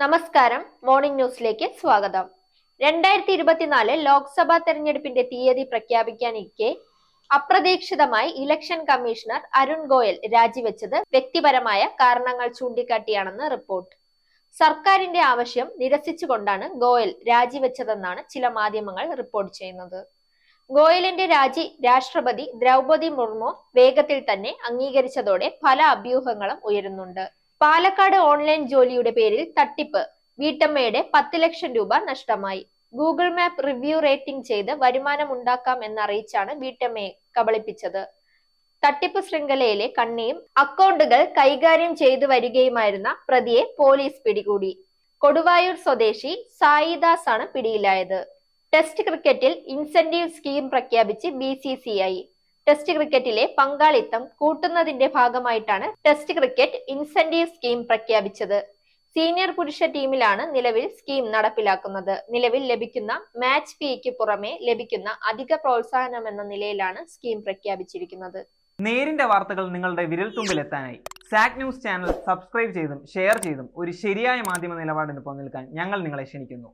നമസ്കാരം. മോർണിംഗ് ന്യൂസിലേക്ക് സ്വാഗതം. രണ്ടായിരത്തി ഇരുപത്തിനാല് ലോക്സഭാ തെരഞ്ഞെടുപ്പിന്റെ തീയതി പ്രഖ്യാപിക്കാനിരിക്കെ അപ്രതീക്ഷിതമായി ഇലക്ഷൻ കമ്മീഷണർ അരുൺ ഗോയൽ രാജിവെച്ചത് വ്യക്തിപരമായ കാരണങ്ങൾ ചൂണ്ടിക്കാട്ടിയാണെന്ന് റിപ്പോർട്ട്. സർക്കാരിന്റെ ആവശ്യം നിരസിച്ചുകൊണ്ടാണ് ഗോയൽ രാജിവെച്ചതെന്നാണ് ചില മാധ്യമങ്ങൾ റിപ്പോർട്ട് ചെയ്യുന്നത്. ഗോയലിന്റെ രാജി രാഷ്ട്രപതി ദ്രൗപതി മുർമു വേഗത്തിൽ തന്നെ അംഗീകരിച്ചതോടെ പല അഭ്യൂഹങ്ങളും ഉയരുന്നുണ്ട്. പാലക്കാട് ഓൺലൈൻ ജോലിയുടെ പേരിൽ തട്ടിപ്പ്. വീട്ടമ്മയുടെ പത്ത് ലക്ഷം രൂപ നഷ്ടമായി. ഗൂഗിൾ മാപ്പ് റിവ്യൂ റേറ്റിംഗ് ചെയ്ത് വരുമാനം ഉണ്ടാക്കാം എന്നറിയിച്ചാണ് വീട്ടമ്മയെ കബളിപ്പിച്ചത്. തട്ടിപ്പ് ശൃംഖലയിലെ കണ്ണിയും അക്കൗണ്ടുകൾ കൈകാര്യം ചെയ്തു വരികയുമായിരുന്ന പ്രതിയെ പോലീസ് പിടികൂടി. കൊടുവായൂർ സ്വദേശി സായിദാസ് ആണ് പിടിയിലായത്. ടെസ്റ്റ് ക്രിക്കറ്റിൽ ഇൻസെന്റീവ് സ്കീം പ്രഖ്യാപിച്ച് ബി ടെസ്റ്റ് ക്രിക്കറ്റിലെ പങ്കാളിത്തം കൂട്ടുന്നതിന്റെ ഭാഗമായിട്ടാണ് ടെസ്റ്റ് ക്രിക്കറ്റ് ഇൻസെന്റീവ് സ്കീം പ്രഖ്യാപിച്ചത്. സീനിയർ പുരുഷ ടീമിലാണ് നിലവിൽ സ്കീം നടപ്പിലാക്കുന്നത്. നിലവിൽ ലഭിക്കുന്ന മാച്ച് ഫീക്ക് പുറമെ ലഭിക്കുന്ന അധിക പ്രോത്സാഹനം എന്ന നിലയിലാണ് സ്കീം പ്രഖ്യാപിച്ചിരിക്കുന്നത്. നേരിന്റെ വാർത്തകൾ നിങ്ങളുടെ വിരൽത്തുമ്പിൽ എത്താനായി സാക് ന്യൂസ് ചാനൽ സബ്സ്ക്രൈബ് ചെയ്തും ഷെയർ ചെയ്തും ഒരു ശരിയായ മാധ്യമ നിലപാടിന് പോകാൻ ഞങ്ങൾ നിങ്ങളെ ക്ഷണിക്കുന്നു.